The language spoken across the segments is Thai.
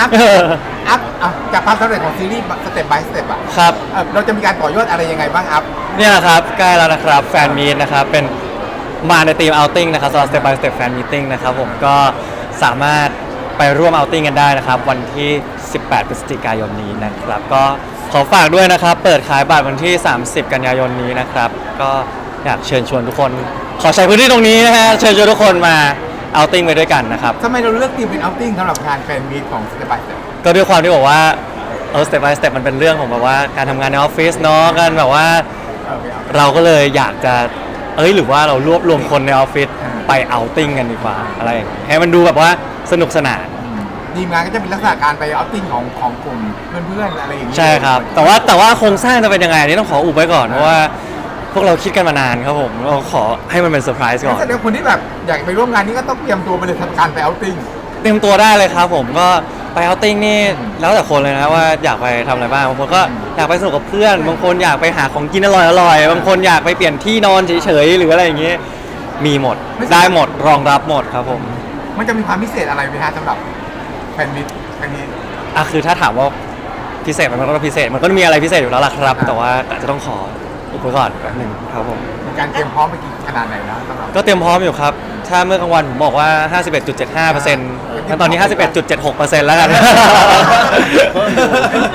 อัพอัพอะจากความสำเร็จของซีรีส์สเต็ป by สเต็ปอะครับ เอ่อเราจะมีการต่อยอดอะไรยังไงบ้างอัพ เนี่ยครับใกล้แล้วนะครับแฟนมีตนะครับเป็นมาในทีม outing นะครับสำหรับ step by step fan meeting นะครับผมก็สามารถไปร่วม outing กันได้นะครับ วันที่ 18 พฤศจิกายนนี้นะครับ ก็ขอฝากด้วยนะครับ เปิดขายบัตรวันที่ 30 กันยายนนี้นะครับ ก็อยากเชิญชวนทุกคน ขอใช้พื้นที่ตรงนี้นะฮะเชิญชวนทุกคนมา outing ไปด้วยกันนะครับ ทำไมเราเลือกทีมเป็นเอาติ้งสำหรับงานแฟนมีตของสเต็ป by สเต็ปก็ด้วยความที่บอกว่าเออ step by step มันเป็นเรื่องของแบบว่าการทำงานในออฟฟิศเนาะกันแบบว่าเออไปเอา เราก็เลยอยากจะเอ้ยหรือว่าเรารวบรวมคนในออฟฟิศไปเอาติ้งกันดีกว่าอะไรอย่างเงี้ยให้มันดูแบบว่าสนุกสนาน อืมทีมงานก็จะเป็นลักษณะการไปเอาติ้งของของกลุ่มเพื่อนๆอะไรอย่างนี้ ใช่ครับ แต่ว่าแต่ว่าโครงสร้างจะเป็นยังไงอันนี้ต้องขออุบไว้ก่อน เพราะว่า พวกเราคิดกันมานานครับผมเราขอให้มันเป็นเซอร์ไพรส์ก่อน แสดงคนที่แบบอยากไปร่วมงานนี้ก็ต้องเตรียมตัวไปเลยทำการไปเอาติ้ง เตรียมตัวได้เลยครับผมก็ไปเอาติ้งนี่แล้วแต่คนเลยนะว่าอยากไปทำอะไรบ้างบางคนก็อยากไปสนุกกับเพื่อน บางคนอยากไปหาของกินอร่อยๆบางคนอยากไปเปลี่ยนที่นอนเฉยๆหรืออะไรอย่างเงี้ยมีหมดได้หมดรองรับหมดครับผมมันจะมีความพิเศษอะไรไหมฮะสำหรับแฟนมิตรครั้งนี้ อะคือถ้าถามว่าพิเศษมันก็ต้องพิเศษมันก็มีอะไรพิเศษอยู่แล้วล่ะครับอ่าแต่ว่าอาจจะต้องขอ อุบไว้ก่อนแป๊บหนึ่งครับผมมีการเตรียมพร้อมไปกี่ขนาดไหนแล้วสำหรับก็เตรียมพร้อมอยู่ครับ ถ้าเมื่อกลางวันผมบอกว่า 51.75เปอร์เซ็นต์งั้นตอนนี้ 51.76เปอร์เซ็นต์แล้วกัน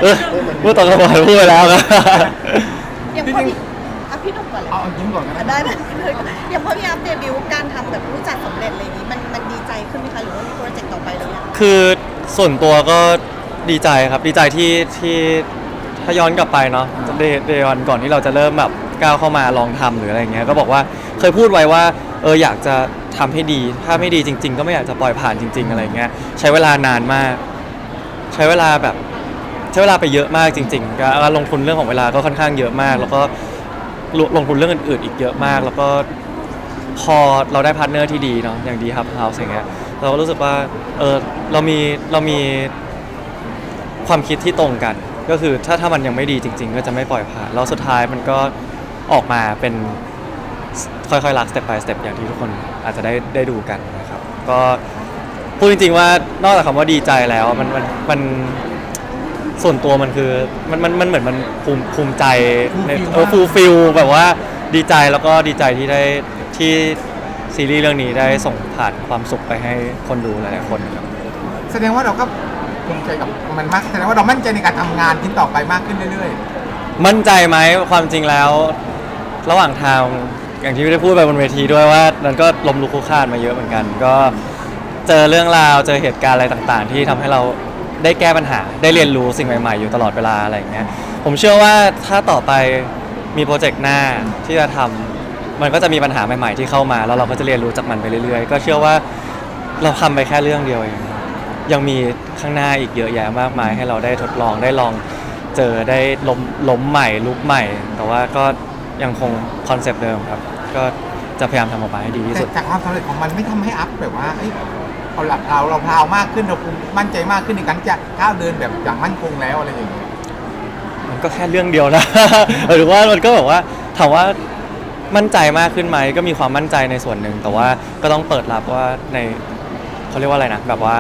เออพูดตอนกลางวันพูดไปแล้วครับ อย่างพอพี่อะพี่หนุ่มก่อนเลยเอาเอายิ้มก่อนก็อะได้ได้เลยอย่างพอพี่อัพเดบิวต์การทำแบบรู้จักสำเร็จอะไรอย่างนี้มันมันดีใจขึ้นไหมคะหรือว่ามีโปรเจกต์ต่อไปหรือยังคือส่วนตัวก็ดีใจครับ ดีใจที่ที่ถ้าย้อนกลับไปเนาะ เดเดย์วันก่อนที่เราจะเริ่มแบบก้าวเข้ามาลองทำหรืออะไรเงี้ยก็บอกว่าเคยพูดไว้ว่าเอออยากจะทำให้ดี ถ้าไม่ดีจริง ๆ ก็ไม่อยากจะปล่อยผ่านจริง ๆ อะไรเงี้ยใช้เวลานานมาก ใช้เวลาแบบ ใช้เวลาไปเยอะมากจริงๆการลงทุนเรื่องของเวลาก็ค่อนข้างเยอะมาก แล้วก็ลงลงทุนเรื่องอื่นๆอีกเยอะมาก แล้วก็พอเราได้พาร์ทเนอร์ที่ดีเนาะอย่างดีครับเฮาส์อย่างเงี้ยเราก็รู้สึกว่าเออเรามีเรามีความคิดที่ตรงกัน ก็คือถ้าถ้ามันยังไม่ดีจริง ๆ ก็จะไม่ปล่อยผ่านแล้วสุดท้ายมันก็ออกมาเป็นค่อยๆรักสเต็ป by สเต็ปอย่างที่ทุกคนอาจจะได้ได้ดูกันนะครับ ก็พูดจริงๆว่านอกจากคำว่าดีใจแล้วมันมันมันส่วนตัวมันคือมันมันมันเหมือนมันภูมิภูมิใจในเออฟูลฟิลแบบว่าดีใจแล้วก็ดีใจที่ได้ที่ซีรีส์เรื่องนี้ได้ส่งผ่านความสุขไปให้คนดูหลายๆคนครับแสดงว่าเราก็ ภูมิใจกับมันมากแสดงว่าเรามั่นใจในการทำงานที่ต่อไปมากขึ้นเรื่อยมั่นใจไหมความจริงแล้ว ระหว่างทางอย่างที่ได้พูดไปบนเวทีด้วยว่ามันก็ลมลุกคลุกคลานมาเยอะเหมือนกัน ก็เจอเรื่องราวเจอเหตุการณ์อะไรต่างๆ ที่ทำให้เราได้แก้ปัญหา ได้เรียนรู้สิ่งใหม่ ๆ อยู่ตลอดเวลาอะไรอย่างเงี้ยผมเชื่อว่าถ้าต่อไปมีโปรเจกต์หน้าที่จะทำมันก็จะมีปัญหาใหม่ๆที่เข้ามา แล้วเราก็จะเรียนรู้จากมันไปเรื่อยๆ ก็เชื่อว่าเราทำไปแค่เรื่องเดียวเอง ยังมีข้างหน้าอีกเยอะแยะมากมาย ให้เราได้ทดลองได้ลองเจอได้ล้มล้มใหม่ลุกใหม่ แต่ว่าก็ยังคงคอนเซปต์เดิมครับ ก็จะพยายามทำออกมาให้ดีๆที่แต่สุด จากความสำเร็จของมันไม่ทำให้อัพแบบว่าเอ้ยเอาละเราเราพราวมากขึ้นเราภูมิมั่นใจมากขึ้นในการจะก้าวเดินแบบอย่างมั่นคงแล้วอะไรอย่างเงี้ยมันก็แค่เรื่องเดียวนะ หรือว่ามันก็แบบว่าถามว่ามั่นใจมากขึ้นไหมก็มีความมั่นใจในส่วนหนึ่ง แต่ว่าก็ต้องเปิดรับว่าในเขาเรียกว่าอะไรนะแบบว่า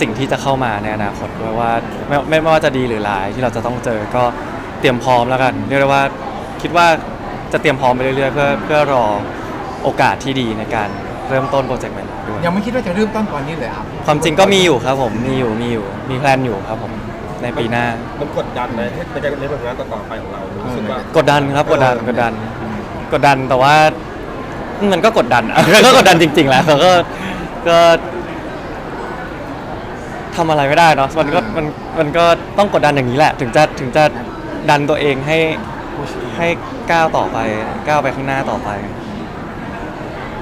สิ่งที่จะเข้ามาในอนาคตด้วยว่าไม่ไม่ไม่ว่าจะดีหรือร้ายที่เราจะต้องเจอก็เตรียมพร้อมแล้วกันเรียกได้ว่าคิดว่าจะเตรียมพร้อมไปเรื่อยๆเพื่อเพื่อรอโอกาสที่ดีในการเริ่มต้นโปรเจกต์ใหม่ๆด้วยยังไม่คิดว่าจะเริ่มต้นตอนนี้เลยอัพความจริงก็มีอยู่ครับผมมีอยู่มีอยู่มีแพลนอยู่ครับผมในปีหน้ามันกดดันไหมให้ในการเล่นแบบนั้นต่อๆไปของเรารู้สึกว่ากดดันครับกดดันกดดัน กดดันแต่ว่ามันก็กดดันอะก็กดดันจริง ๆแหล้วก็ก็ ทำอะไรไม่ได้เนาะมันก็มันมันก็ต้องกดดันอย่างนี้แหละ ถึงจะถึงจะดันตัวเองให้ให้ก้าวต่อไปก้าวไปข้างหน้าต่อไป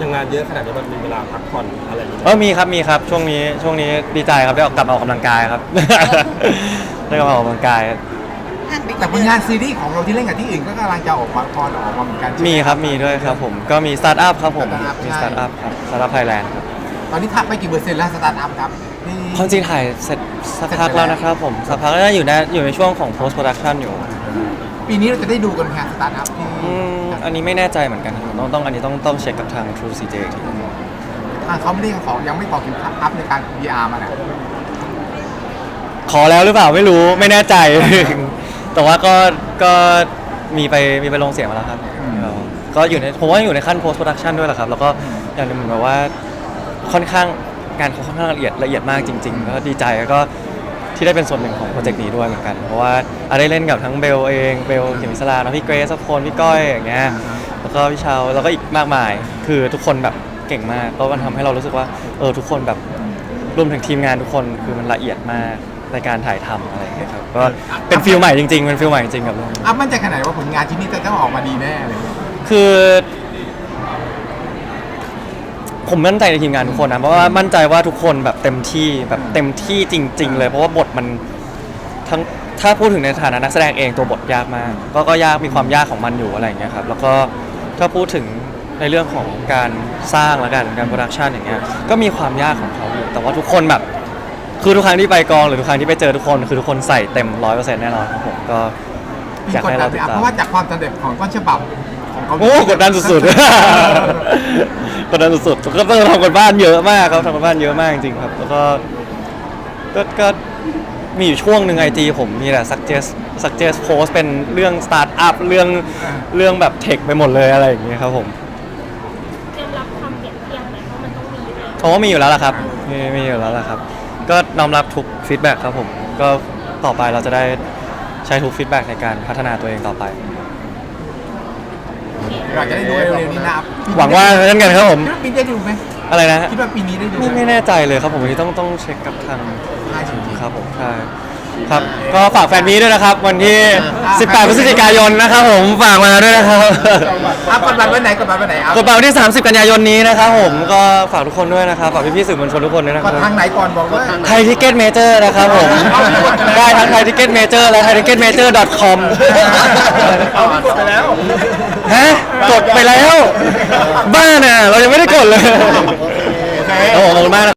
ยังงานเยอะขนาดนี้มันมีเวลาพักผ่อนอะไรอย่างเงี้ยเออมีครับมีครับช่วงนี้ช่วงนี้ดีใจครับได้ออกกลับมาออกกำลังกายครับ ได้กลับมาออกกำลังกายห่างไปกี่แต่ผลงานซีรีส์ของเราที่เล่นกับที่อื่นก็กำลังจะออกมาพอออกมาเหมือนกันใช่ไห มีครับมีด้วยครับผมก็มีสตาร์ทอัพครับผม Startup มีใช่ สตาร์ทอัพครับสตาร์ทอัพไทยแลนด์ครับตอนนี้ทักไปกี่เปอร์เซ็นต์แล้วสตาร์ทอัพครับที่ ความจริงถ่ายเสร็จสักพักเสร็จไปแล้แล้ววนะครับผมสักพักแล้วอยู่ในอยู่ในช่วงของ post production อยู่ปีนี้เราจะได้ดูกันไหมฮะสตาร์ทอัพที่อืมอันนี้ไม่แน่ใจเหมือนกันครับต้องต้องอันนี้ต้องต้องเช็คกับทาง True CJ อีกทีทางเขาไม่ได้ของยังไม่ขอคิวอัพในการ PR มาเนี่ยขอแล้วหรือเปล่าไม่รู้ไม่แน่ใจ แต่ว่าก็ก็มีไปมีไปลงเสียงมาแล้วครับก็อยู่ในผมว่าอยู่ในขั้น post production ด้วยแหละครับ แล้วก็อย่างหนึงเหมือนแบบว่าค่อนข้าง งานเขาค่อนข้างละเอียดละเอียดมากจริงๆก็ดีใจแล้วก็ที่ได้เป็นส่วนหนึ่งของโปรเจกต์นี้ด้วยเหมือนกัน เพราะว่าอาได้เล่นกับทั้งเบลเองเบลเขมิสลานะพี่เกรซพลพี่ก้อยอย่างเงี้ยแล้วก็พี่เชาแล้วก็อีกมากมาย คือทุกคนแบบเก่งมากแล้วมันทำให้เรารู้สึกว่าเออทุกคนแบบรวมถึงทีมงานทุกคนคือมันละเอียดมากในการถ่ายทำอะไรอย่างเงี้ยครับก็เป็นฟิลใหม่จริงๆเป็นฟิลใหม่จริงๆกับเรื่องนี้อัพมั่นใจขนาดไหนว่าผลงานชิ้นนี้จะต้องออกมาดีแน่เลยคือ ผมมั่นใจในทีมงานทุกคนนะเพราะว่ามั่นใจว่าทุกคนแบบเต็มที่แบบเต็มที่จริง ๆ เลย เพราะว่าบทมันทั้งถ้าพูดถึงในฐานะนักแสดงเองตัวบทยากมาก ก็ก็ยากมีความยากของมันอยู่อะไรอย่างเงี้ยครับแล้วก็ถ้าพูดถึงในเรื่องของการสร้างแล้วกันการโปรดักชันอย่างเงี้ยก็มีความยากของเขาอยู่แต่ว่าทุกคนแบบ คือทุกครั้งที่ไปกองหรือทุกครั้งที่ไปเจอทุกคนคือทุกคนใส่เต็มร้อยเปอร์เซ็นต์แน่นอนครับผมก็อยากให้เราติดเพตามราะว่าจากความสำเร็จของต้นฉบับ ของเขาโอ้กดดันสุดๆ กดดันสุดๆก็ต้องทำกันบ้านเยอะมากครับทำกันบ้านเยอะมากจริงๆครับ แล้วก็ก็ก็มีอยู่ช่วงหนึ่งไอจีผมมีแต่ suggest suggest post เป็นเรื่องสตาร์ทอัพเรื่องเรื่องแบบเทคไปหมดเลยอะไรอย่างเงี้ยครับผมเตรียมรับคำเปรียบเทียบไหมเพราะมันต้องมีเลยเพราะว่ามีอยู่แล้วล่ะครับมีมีอยู่แล้วล่ะครับ ก็น้อมรับทุกฟีดแบ็กครับผม ก็ต่อไปเราจะได้ใช้ทุกฟีดแบ็กในการพัฒนาตัวเองต่อไป เราจะได้ดูเร็วๆนี้นะหวังว่าเช่นกันครับผม คิดว่าปีนี้ได้ดูไหมอะไรนะฮะคิดว่าปีนี้ได้ดูไม่ไม่แน่ใจเลยครับผมวันนี้ต้องต้องเช็คกับทางใช่จริงๆครับผมใช่ ครับ ก็ฝากแฟนมีด้วยนะครับ วันที่ 18 พฤศจิกายนนะครับผมฝากมาด้วยนะครับอะกดบัตรวันไหนกดบัตรวันไหนเอากดบัตรวันที่ 30 กันยายนนี้นะครับผมก็ฝากทุกคนด้วยนะครับฝากพี่ๆสื่อมวลชนทุกคนด้วยนะคกรัดบทางไหนก่อนบอกว่า ไทยทิเก็ตเมเจอร์นะครับผมได้ทั้งไทยทิเก็ตเมเจอร์และไทยทิเก็ตเมเจอร์ .com เอาพี่กดไปแล้ว ฮะกดไปแล้ว บ้าน่ะเรายังไม่ได้กดเลยโอเคโอ้โหขอบคุณมากนะ